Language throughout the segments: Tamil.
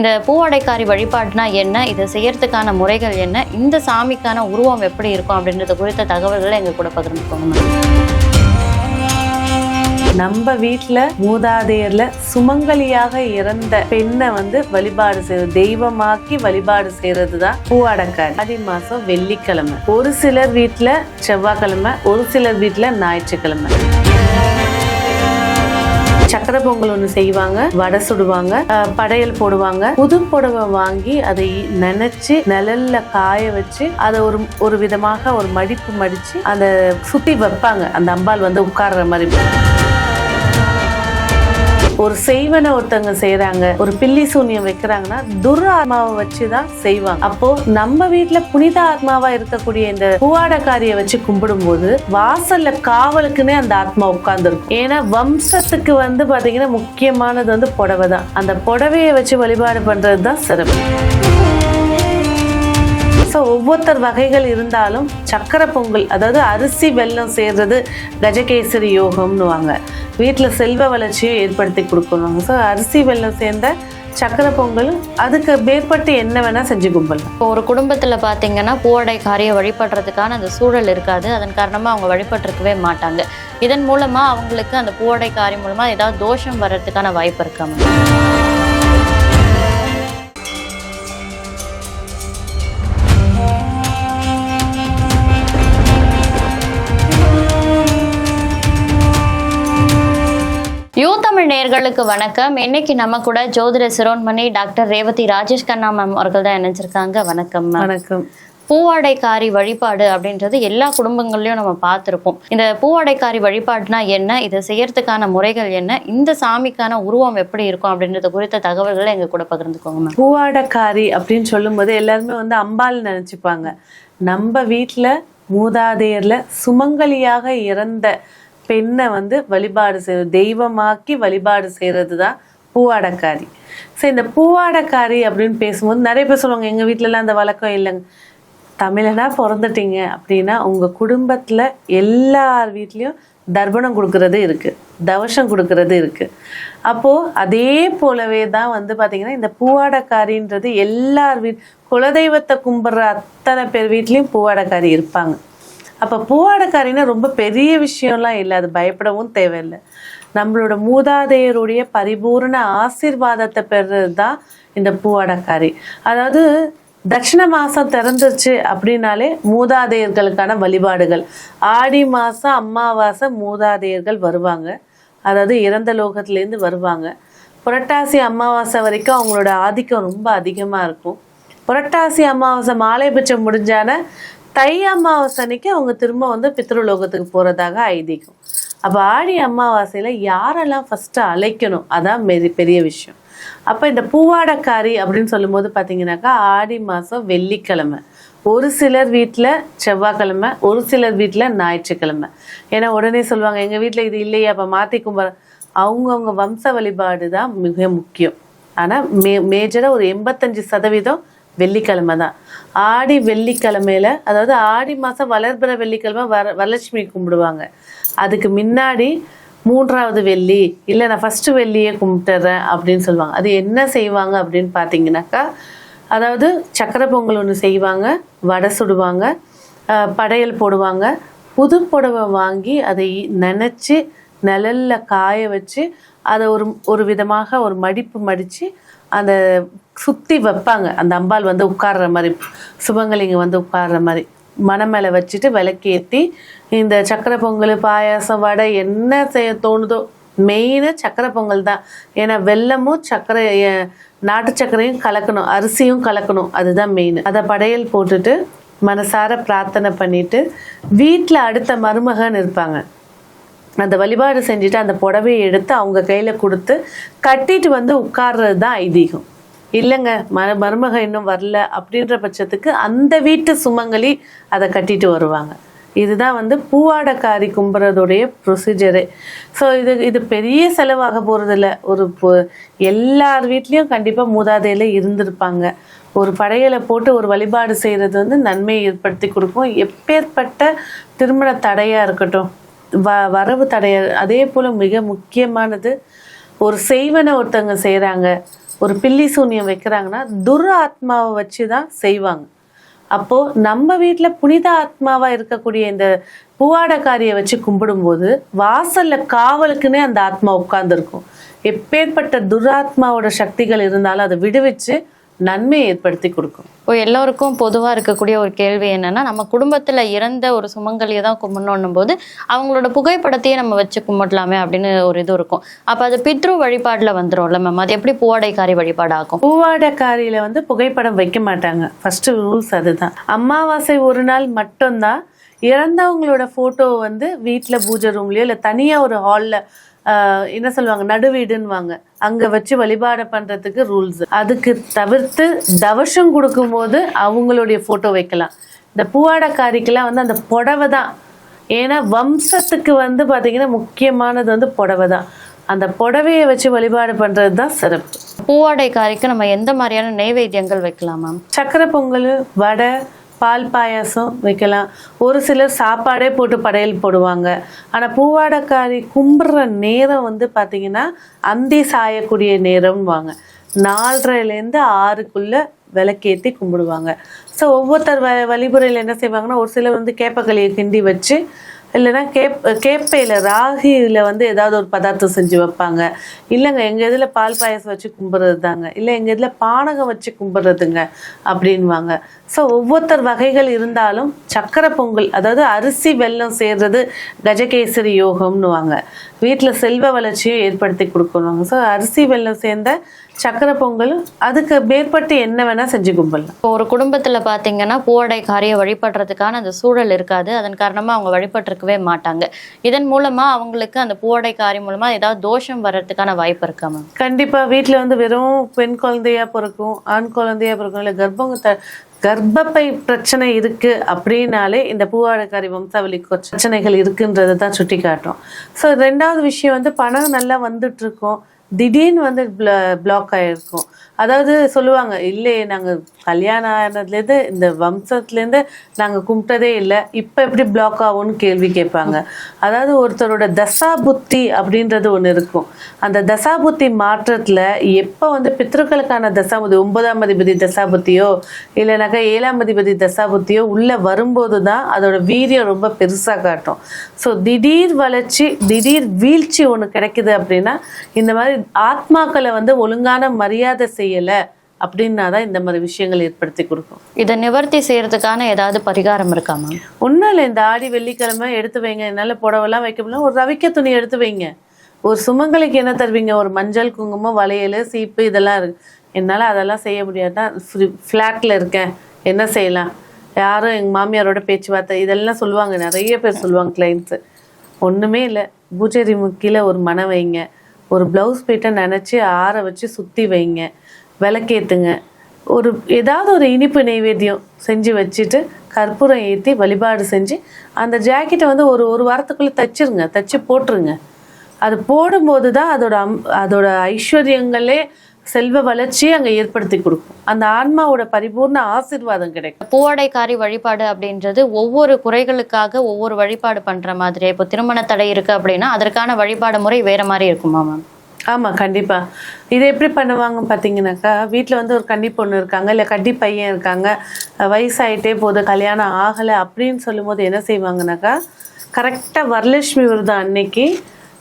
இந்த பூவாடைக்காரி வழிபாடுனா என்ன? இதை செய்யறதுக்கான முறைகள் என்ன? இந்த சாமிக்கான உருவம் எப்படி இருக்கும் அப்படின்றது குறித்த தகவல்களை எங்க கூட பகிர்ந்துக்கோங்க நம்ம வீட்டில் மூதாதையர்ல சுமங்கலியாக இறந்த பெண்ணை வந்து வழிபாடு செய்வது தெய்வமாக்கி வழிபாடு செய்யறது தான் பூவாடக்காரி. ஆடி மாசம் வெள்ளிக்கிழமை. ஒரு சிலர் வீட்டில் செவ்வாய்க்கிழமை ஒரு சிலர் வீட்டில் ஞாயிற்றுக்கிழமை. சக்கரை பொங்கல் ஒன்று செய்வாங்க வடை சுடுவாங்க படையல் போடுவாங்க. புது புடவை வாங்கி அதை நினைச்சு நிழல்ல காய வச்சு அதை ஒரு ஒரு விதமாக ஒரு மடிப்பு மடிச்சு அதை சுத்தி வைப்பாங்க. அந்த அம்பாள் வந்து உட்கார்ற மாதிரி. ஒரு செய்வனை ஒருத்தவங்க செய்யறாங்க ஒரு பில்லி சூன்யம் வைக்கிறாங்கன்னா துர் ஆத்மாவை வச்சு தான் செய்வாங்க. அப்போ நம்ம வீட்டுல புனித ஆத்மாவா இருக்கக்கூடிய இந்த பூவாடக்காரியை வச்சு கும்பிடும்போது வாசல்ல காவலுக்குன்னே அந்த ஆத்மா உட்கார்ந்துருக்கும். ஏன்னா வம்சத்துக்கு வந்து பாத்தீங்கன்னா முக்கியமானது வந்து புடவை தான் அந்த புடவையை வச்சு வழிபாடு பண்றது தான் சிறப்பு. ஒவ்வொருத்தர் வகைகள் இருந்தாலும் சக்கரை பொங்கல் அதாவது அரிசி வெல்லம் சேர்றது கஜகேசரி யோகம்னுவாங்க. வீட்டில் செல்வ வளர்ச்சியை ஏற்படுத்தி கொடுக்கணுவாங்க ஸோ அரிசி வெல்லம் சேர்ந்த சக்கரை பொங்கல் அதுக்கு மேற்பட்டு என்ன வேணால் செஞ்சு கும்பல் இப்போ ஒரு குடும்பத்துல பூவடை பூவாடைக்காரியை வழிபடுறதுக்கான அந்த சூழல் இருக்காது. அதன் காரணமாக அவங்க வழிபட்டுருக்கவே மாட்டாங்க. இதன் மூலமாக அவங்களுக்கு அந்த பூவாடைக்காரி மூலமாக ஏதாவது தோஷம் வர்றதுக்கான வாய்ப்பு இருக்காங்க நேயர்களுக்கு வணக்கம். இன்னைக்கு நம்ம கூட ஜோதிட சிரோன்மணி டாக்டர் ரேவதி ராஜேஷ் கண்ணா மேம் அவர்கள் தான் இணைஞ்சிருக்காங்க. வணக்கம் வணக்கம். பூவாடைக்காரி வழிபாடு அப்படின்றது எல்லா குடும்பங்கள்லயும் நம்ம பார்த்துருப்போம். இந்த பூவாடைக்காரி வழிபாடுனா என்ன? இதை செய்யறதுக்கான முறைகள் என்ன? இந்த சாமிக்கான உருவம் எப்படி இருக்கும் அப்படின்றது குறித்த தகவல்களை எங்க கூட பகிர்ந்துக்கோங்க மேம். பூவாடக்காரி அப்படின்னு சொல்லும்போது எல்லாருமே வந்து அம்பாள் நினைச்சுப்பாங்க. நம்ம வீட்ல மூதாதையர்ல சுமங்கலியாக இறந்த பெண்ணை வந்து வழிபாடு செய்வது தெய்வமாக்கி வழிபாடு செய்யறது தான் பூவாடக்காரி. சரி இந்த பூவாடக்காரி அப்படின்னு பேசும்போது நிறைய பேர் சொல்லுவாங்க எங்கள் வீட்டிலலாம் அந்த வழக்கம் இல்லைங்க. தமிழனா பிறந்துட்டீங்க அப்படின்னா உங்கள் குடும்பத்தில் எல்லார் வீட்லேயும் தர்ப்பணம் கொடுக்கறது இருக்குது தவசம் கொடுக்கறது இருக்குது அப்போது அதே போலவே தான் வந்து பார்த்திங்கன்னா இந்த பூவாடக்காரின்றது எல்லார் வீட் குலதெய்வத்தை கும்பிட்ற அத்தனை பேர் வீட்லேயும் பூவாடக்காரி இருப்பாங்க. அப்போ பூவாடக்காரின்னா ரொம்ப பெரிய விஷயம்லாம் இல்லை அது பயப்படவும் தேவையில்லை. நம்மளோட மூதாதையருடைய பரிபூர்ண ஆசீர்வாதத்தை பெறுறது தான் இந்த பூவாடக்காரி. அதாவது தட்சிண மாதம் திறந்துருச்சு அப்படின்னாலே மூதாதையர்களுக்கான வழிபாடுகள். ஆடி மாதம் அமாவாசை மூதாதையர்கள் வருவாங்க. அதாவது இறந்த லோகத்திலேருந்து வருவாங்க. புரட்டாசி அமாவாசை வரைக்கும் அவங்களோட ஆதிக்கம் ரொம்ப அதிகமாக இருக்கும். புரட்டாசி அமாவாசை மாலைபட்சம் முடிஞ்சான தை அமாவாசை அன்னைக்கு அவங்க திரும்ப வந்து பித்ருலோகத்துக்கு போகிறதாக ஐதீகம். அப்போ ஆடி அமாவாசையில் யாரெல்லாம் ஃபஸ்ட்டு அழைக்கணும்? அதான் மெரி பெரிய விஷயம். அப்போ இந்த பூவாடக்காரி அப்படின்னு சொல்லும்போது பார்த்தீங்கன்னாக்கா ஆடி மாதம் வெள்ளிக்கிழமை. ஒரு சிலர் வீட்டில் செவ்வாய்க்கிழமை ஒரு சிலர் வீட்டில் ஞாயிற்றுக்கிழமை. ஏன்னா உடனே சொல்லுவாங்க எங்கள் வீட்டில் இது இல்லையே அப்போ மாற்றி கும்பர அவங்கவுங்க வம்ச வழிபாடு தான் மிக முக்கியம். ஆனால் மே மேஜராக ஒரு எண்பத்தஞ்சு சதவீதம் வெள்ளிக்கிழமை தான். ஆடி வெள்ளிக்கிழமையில அதாவது ஆடி மாதம் வளர்பிற வெள்ளிக்கிழமை வர வரலட்சுமி கும்பிடுவாங்க. அதுக்கு முன்னாடி மூன்றாவது வெள்ளி இல்லை நான் ஃபஸ்ட்டு வெள்ளியே கும்பிட்டுறேன் அப்படின்னு சொல்லுவாங்க. அது என்ன செய்வாங்க அப்படின்னு பார்த்தீங்கன்னாக்கா அதாவது சக்கரை பொங்கல் ஒன்று செய்வாங்க வடை சுடுவாங்க படையல் போடுவாங்க. புது புடவை வாங்கி அதை நினச்சி நிழலில் காய வச்சு அதை ஒரு ஒரு விதமாக ஒரு மடிப்பு மடித்து அந்த சுற்றி வைப்பாங்க. அந்த அம்பாள் வந்து உட்கார்ற மாதிரி சுபங்கலிங்க வந்து உட்கார்ற மாதிரி. மனை மேலே வச்சுட்டு விளக்கேற்றி இந்த சக்கரை பொங்கல் பாயாசம் வடை என்ன செய்ய தோணுதோ மெயினாக சக்கரை பொங்கல் தான். ஏன்னா வெல்லமும் சக்கரை நாட்டு சர்க்கரையும் கலக்கணும் அரிசியும் கலக்கணும். அதுதான் மெயின் அதை படையல் போட்டுட்டு மனசார பிரார்த்தனை பண்ணிட்டு வீட்டில் அடுத்த மருமகன் இருப்பாங்க. அந்த வழிபாடு செஞ்சுட்டு அந்த புடவையை எடுத்து அவங்க கையில் கொடுத்து கட்டிட்டு வந்து உட்கார்றது தான் ஐதீகம். இல்லைங்க ம மருமக இன்னும் வரல அப்படின்ற பட்சத்துக்கு அந்த வீட்டு சுமங்கலி அதை கட்டிட்டு வருவாங்க. இதுதான் வந்து பூவாடக்காரி கும்புறதுடைய ப்ரொசீஜரு ஸோ இது இது பெரிய செலவாக போகிறதில்ல ஒரு எல்லார் வீட்லேயும் கண்டிப்பாக மூதாதையில் இருந்திருப்பாங்க. ஒரு படையலை போட்டு ஒரு வழிபாடு செய்கிறது வந்து நன்மையை ஏற்படுத்தி கொடுக்கும். எப்பேற்பட்ட திருமண தடையாக இருக்கட்டும் வ வரவு தடைய அதே போல் மிக முக்கியமானது ஒரு செய்வனை ஒருத்தவங்க செய்கிறாங்க ஒரு பில்லி சூனியம் வைக்கிறாங்கன்னா துர் ஆத்மாவை வச்சு தான் செய்வாங்க. அப்போது நம்ம வீட்டில் புனித ஆத்மாவாக இருக்கக்கூடிய இந்த பூவாடக்காரியை வச்சு கும்பிடும்போது வாசலில் காவலுக்குன்னே அந்த ஆத்மா உட்கார்ந்துருக்கும். எப்பேற்பட்ட துராத்மாவோட சக்திகள் இருந்தாலும் அதை விடுவிச்சு நன்மையை ஏற்படுத்தி கொடுக்கும். இப்போ எல்லோருக்கும் பொதுவா இருக்கக்கூடிய ஒரு கேள்வி என்னன்னா நம்ம குடும்பத்துல இறந்த ஒரு சுமங்கலியை தான் கும்பிடணும் போது அவங்களோட புகைப்படத்தையே நம்ம வச்சு கும்பிடலாமே அப்படின்னு ஒரு இது இருக்கும். அப்ப அது பித்ரு வழிபாடுல வந்துரும்ல மேம் அது எப்படி பூவாடைக்காரி வழிபாடு ஆகும் பூவாடக்காரியில வந்து புகைப்படம் வைக்க மாட்டாங்க. ஃபர்ஸ்ட் ரூல்ஸ் அதுதான். அமாவாசை ஒரு நாள் மட்டும்தான். இறந்தவங்களோட போட்டோ வந்து வீட்ல பூஜை ரூம்லயோ இல்ல தனியா ஒரு ஹால்ல என்ன சொல்லுவாங்க? நடுவீடுன்னுவாங்க அங்க வச்சு வழிபாடு பண்றதுக்கு ரூல்ஸ் அதுக்கு தவிர்த்து தவசம் கொடுக்கும்போது அவங்களுடைய போட்டோ வைக்கலாம். இந்த பூவாடக்காரிக்கெல்லாம் வந்து அந்த புடவை தான். ஏன்னா வம்சத்துக்கு வந்து பாத்தீங்கன்னா முக்கியமானது வந்து புடவை தான். அந்த புடவையை வச்சு வழிபாடு பண்றது தான் சிறப்பு. பூவாடைக்காரிக்கு நம்ம எந்த மாதிரியான நெய்வேத்தியங்கள் வைக்கலாம் மேம் சக்கரை பொங்கல் வடை பால் பாயாசம் வைக்கலாம். ஒரு சிலர் சாப்பாடே போட்டு படையல் போடுவாங்க. ஆனால் பூவாடக்காரி கும்பிட்ற நேரம் வந்து பார்த்தீங்கன்னா அந்தி சாயக்கூடிய நேரம்வாங்க. நாலரைலேருந்து ஆறுக்குள்ள விளக்கேற்றி கும்பிடுவாங்க. ஸோ ஒவ்வொருத்தர் வ வழிமுறையில் என்ன செய்வாங்கன்னா ஒரு சிலர் வந்து கேப்பக்களியை கிண்டி வச்சு இல்லைன்னா கேப் கேப்பையில் ராகியில் வந்து ஏதாவது ஒரு பதார்த்தம் செஞ்சு வைப்பாங்க. இல்லைங்க எங்கள் இதில் பால் பாயசம் வச்சு கும்பிட்றது தாங்க இல்லை எங்கள் இதில் பானகம் வச்சு கும்பிட்றதுங்க அப்படின்வாங்க. ஸோ ஒவ்வொருத்தர் வகைகள் இருந்தாலும் சக்கரை பொங்கல் அதாவது அரிசி வெல்லம் சேர்றது கஜகேசரி யோகம்னுவாங்க. வீட்டில் செல்வ வளர்ச்சியும் ஏற்படுத்தி கொடுக்கணுவாங்க ஸோ அரிசி வெல்லம் சேர்ந்த சக்கரை பொங்கல் அதுக்கு மேற்பட்டு என்ன வேணால் செஞ்சு கும்பிடலாம். இப்போ ஒரு குடும்பத்துல பாத்தீங்கன்னா பூவாடைக்காரியை வழிபடுறதுக்கான அந்த சூழல் இருக்காது. அதன் காரணமா அவங்க வழிபட்டிருக்கவே மாட்டாங்க. இதன் மூலமா அவங்களுக்கு அந்த பூவாடைக்காரி மூலமா ஏதாவது தோஷம் வர்றதுக்கான வாய்ப்பு இருக்கா மேம்? கண்டிப்பாக வீட்டில் வந்து வெறும் பெண் குழந்தையா பிறக்கும் ஆண் குழந்தையா பிறக்கும் இல்லை கர்ப்பம் த கர்ப்பப்பை பிரச்சனை இருக்கு அப்படின்னாலே இந்த பூவாடக்காரி வம்சாவளி பிரச்சனைகள் இருக்குன்றதை தான் சுட்டி காட்டும் ஸோ ரெண்டாவது விஷயம் வந்து பணம் நல்லா வந்துட்டு இருக்கும் திடீர்னு வந்து பிளாக் ஆகிருக்கும் அதாவது சொல்லுவாங்க இல்லை நாங்கள் கல்யாணம் ஆனதுலேருந்து இந்த வம்சத்துலேருந்து நாங்கள் கும்பிட்டதே இல்லை. இப்போ எப்படி பிளாக் ஆகும்னு கேள்வி கேட்பாங்க. அதாவது ஒருத்தரோட தசா புத்தி அப்படின்றது ஒன்று இருக்கும். அந்த தசா புத்தி மாற்றத்தில் எப்போ வந்து பித்ருக்களுக்கான தசாபுத்தி ஒன்பதாம் அதிபதி தசாபுத்தியோ இல்லைனாக்கா ஏழாம் அதிபதி தசாபுத்தியோ உள்ளே வரும்போது தான் அதோட வீரியம் ரொம்ப பெருசாக காட்டும். ஸோ திடீர் வளர்ச்சி திடீர் வீழ்ச்சி ஒன்று கிடைக்குது அப்படின்னா இந்த மாதிரி ஆத்மாக்களை வந்து ஒழுங்கான மரியாதை செய்யலை அப்படின்னா தான் இந்த மாதிரி விஷயங்கள் ஏற்படுத்தி கொடுக்கும். இதை நிவர்த்தி செய்யறதுக்கான ஏதாவது பரிகாரம் இருக்கா மேம்? ஒன்றும் இல்லை இந்த ஆடி வெள்ளிக்கிழமை எடுத்து வைங்க. என்னால் புடவெல்லாம் வைக்க முடியல. ஒரு ரவிக்க துணி எடுத்து வைங்க. ஒரு சுமங்கலிக்கு என்ன தருவீங்க? ஒரு மஞ்சள் குங்குமம் வளையல் சீப்பு இதெல்லாம் இருக்கு. என்னால் அதெல்லாம் செய்ய முடியாதுன்னா ஃப்ளாட்டில் இருக்கேன். என்ன செய்யலாம்? யாரும் எங்கள் மாமியாரோட பேச்சுவார்த்தை இதெல்லாம் சொல்லுவாங்க. நிறைய பேர் சொல்லுவாங்க கிளைண்ட்ஸு ஒன்றுமே இல்லை. பூஜை கீழே ஒரு மனை வைங்க. ஒரு ப்ளவுஸ் பீட்டை நினச்சி ஆற வச்சு சுற்றி வைங்க. விளக்கேத்துங்க. ஒரு ஏதாவது ஒரு இனிப்பு நைவேத்தியம் செஞ்சு வச்சுட்டு கற்பூரம் ஏற்றி வழிபாடு செஞ்சு அந்த ஜாக்கெட்டை வந்து ஒரு ஒரு வாரத்துக்குள்ளே தைச்சிருங்க. தைச்சி போட்டுருங்க. அது போடும்போது தான் அதோட அம் அதோட ஐஸ்வர்யங்களே செல்வ வளர்ச்சியை அங்கே ஏற்படுத்தி கொடுக்கும். அந்த ஆன்மாவோட பரிபூர்ண ஆசீர்வாதம் கிடைக்கும். பூவாடைக்காரி வழிபாடு அப்படின்றது ஒவ்வொரு குறைகளுக்காக ஒவ்வொரு வழிபாடு பண்ற மாதிரி இப்போ திருமண தடை இருக்கு அப்படின்னா அதற்கான வழிபாடு முறை வேற மாதிரி இருக்குமா மேம் ஆமாம் கண்டிப்பாக இதை எப்படி பண்ணுவாங்க பார்த்தீங்கன்னாக்கா வீட்டில் வந்து ஒரு கன்னி பொண்ணு இருக்காங்க இல்லை கட்டி பையன் இருக்காங்க அஹ் வயசாயிட்டே போகுது கல்யாணம் ஆகலை அப்படின்னு சொல்லும்போது என்ன செய்வாங்கனாக்கா கரெக்டாக வரலட்சுமி விரதம் அன்னைக்கு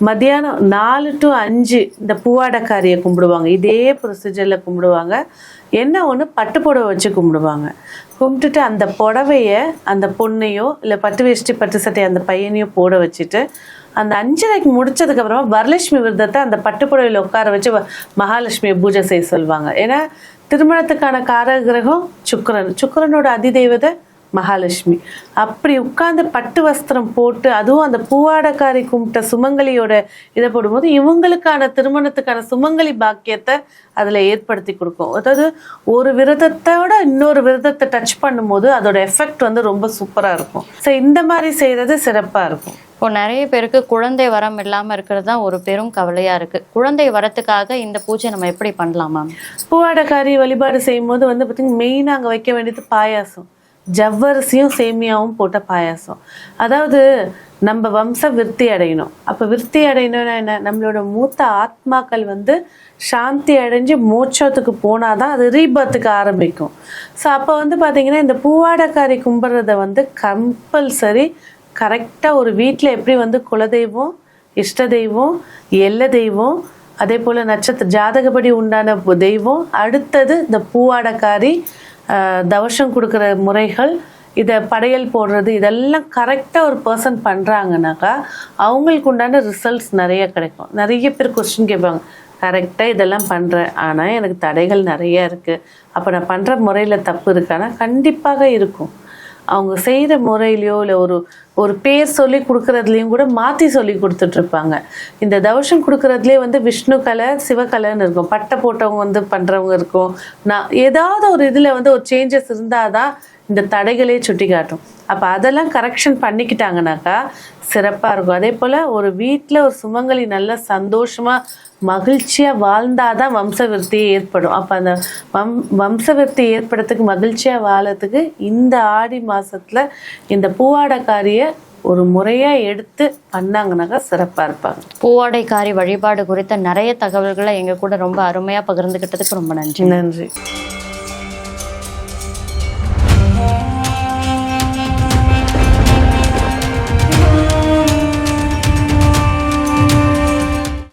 மத்தியானம் நாலு டு அஞ்சு இந்த பூவாடக்காரியை கும்பிடுவாங்க. இதே ப்ரொசீஜரில் கும்பிடுவாங்க. என்ன ஒன்று பட்டு புடவை வச்சு கும்பிடுவாங்க. கும்பிட்டுட்டு அந்த புடவைய அந்த பொண்ணையோ இல்லை பட்டு வேஷ்டி பட்டு சட்டை அந்த பையனையோ போட வச்சுட்டு அந்த அஞ்சரைக்கு முடிச்சதுக்கப்புறமா வரலட்சுமி விரதத்தை அந்த பட்டு புடவையில் உட்கார வச்சு வ- மகாலட்சுமியை பூஜை செய்ய சொல்லுவாங்க ஏன்னா திருமணத்துக்கான காரகிரகம் கிரகம் சுக்கரனோட சுக்கிரனோட அதிதெய்வதை மகாலட்சுமி. அப்படி உட்கார்ந்து பட்டு வஸ்திரம் போட்டு அதுவும் அந்த பூவாடக்காரி கும்பிட்ட சுமங்கலியோட இதை போடும்போது இவங்களுக்கான திருமணத்துக்கான சுமங்கலி பாக்கியத்தை அதில் ஏற்படுத்தி கொடுக்கும். அதாவது ஒரு விரதத்தோட இன்னொரு விரதத்தை டச் பண்ணும்போது அதோட எஃபெக்ட் வந்து ரொம்ப சூப்பராக இருக்கும். ஸோ இந்த மாதிரி செய்கிறது சிறப்பாக இருக்கும். இப்போ நிறைய பேருக்கு குழந்தை வரம் இல்லாம இருக்கிறது தான் ஒரு பெரும் கவலையா இருக்கு. குழந்தை வரத்துக்காக இந்த பூஜை நம்ம எப்படி பண்ணலாம் பூவாடக்காரி வழிபாடு செய்யும்போது வந்து பார்த்தீங்கன்னா மெயினாக அங்கே வைக்க வேண்டியது பாயாசம். ஜவ்வரிசியும் சேமியாவும் போட்ட பாயாசம். அதாவது நம்ம வம்ச விருத்தி அடையணும். அப்போ விருத்தி அடையணும்னா என்ன? நம்மளோட மூத்த ஆத்மாக்கள் வந்து சாந்தி அடைஞ்சு மோட்சத்துக்கு போனாதான் அது ரீபர்த்துக்கு ஆரம்பிக்கும். ஸோ அப்போ வந்து பார்த்தீங்கன்னா இந்த பூவாடக்காரி கும்பிட்றத வந்து கம்பல்சரி கரெக்டாக ஒரு வீட்டில் எப்படி வந்து குலதெய்வம் இஷ்ட தெய்வம் எல்ல தெய்வம் அதே போல் நட்சத்திர ஜாதகப்படி உண்டான தெய்வம் அடுத்தது இந்த பூவாடக்காரி தவஷம் தவசம் கொடுக்குற முறைகள் இதை படையல் போடுறது இதெல்லாம் கரெக்டாக ஒரு பர்சன் பண்ணுறாங்கனாக்கா அவங்களுக்கு உண்டான ரிசல்ட்ஸ் நிறைய கிடைக்கும். நிறைய பேர் கொஸ்டின் கேட்பாங்க கரெக்டாக இதெல்லாம் பண்ணுறேன் ஆனால் எனக்கு தடைகள் நிறைய இருக்குது அப்போ நான் பண்ணுற முறையில் தப்பு இருக்கானா? கண்டிப்பாக இருக்கும். அவங்க செய்கிற முறையிலையோ இல்லை ஒரு ஒரு பேர் சொல்லி கொடுக்கறதுலையும் கூட மாற்றி சொல்லி கொடுத்துட்ருப்பாங்க. இந்த தவசம் கொடுக்கறதுலே வந்து விஷ்ணு கலை சிவகலைன்னு இருக்கும். பட்டை போட்டவங்க வந்து பண்ணுறவங்க இருக்கும். நான் ஏதாவது ஒரு இதில் வந்து ஒரு சேஞ்சஸ் இருந்தால் தான் இந்த தடைகளே சுட்டி காட்டும் அப்போ அதெல்லாம் கரெக்ஷன் பண்ணிக்கிட்டாங்கனாக்கா சிறப்பாக இருக்கும். அதே போல் ஒரு வீட்டில் ஒரு சுமங்கலி நல்லா சந்தோஷமாக மகிழ்ச்சியாக வாழ்ந்தாதான் வம்சவிருத்தி ஏற்படும். அப்போ அந்த வம் வம்சவிருத்தி ஏற்படுறதுக்கு மகிழ்ச்சியாக வாழறதுக்கு இந்த ஆடி மாசத்துல இந்த பூவாடக்காரியை ஒரு முறையாக எடுத்து பண்ணாங்கனாக்கா சிறப்பாக இருப்பாங்க. பூவாடைக்காரி வழிபாடு குறித்த நிறைய தகவல்களை எங்க கூட ரொம்ப அருமையா பகிர்ந்துகிட்டதுக்கு ரொம்ப நன்றி. நன்றி.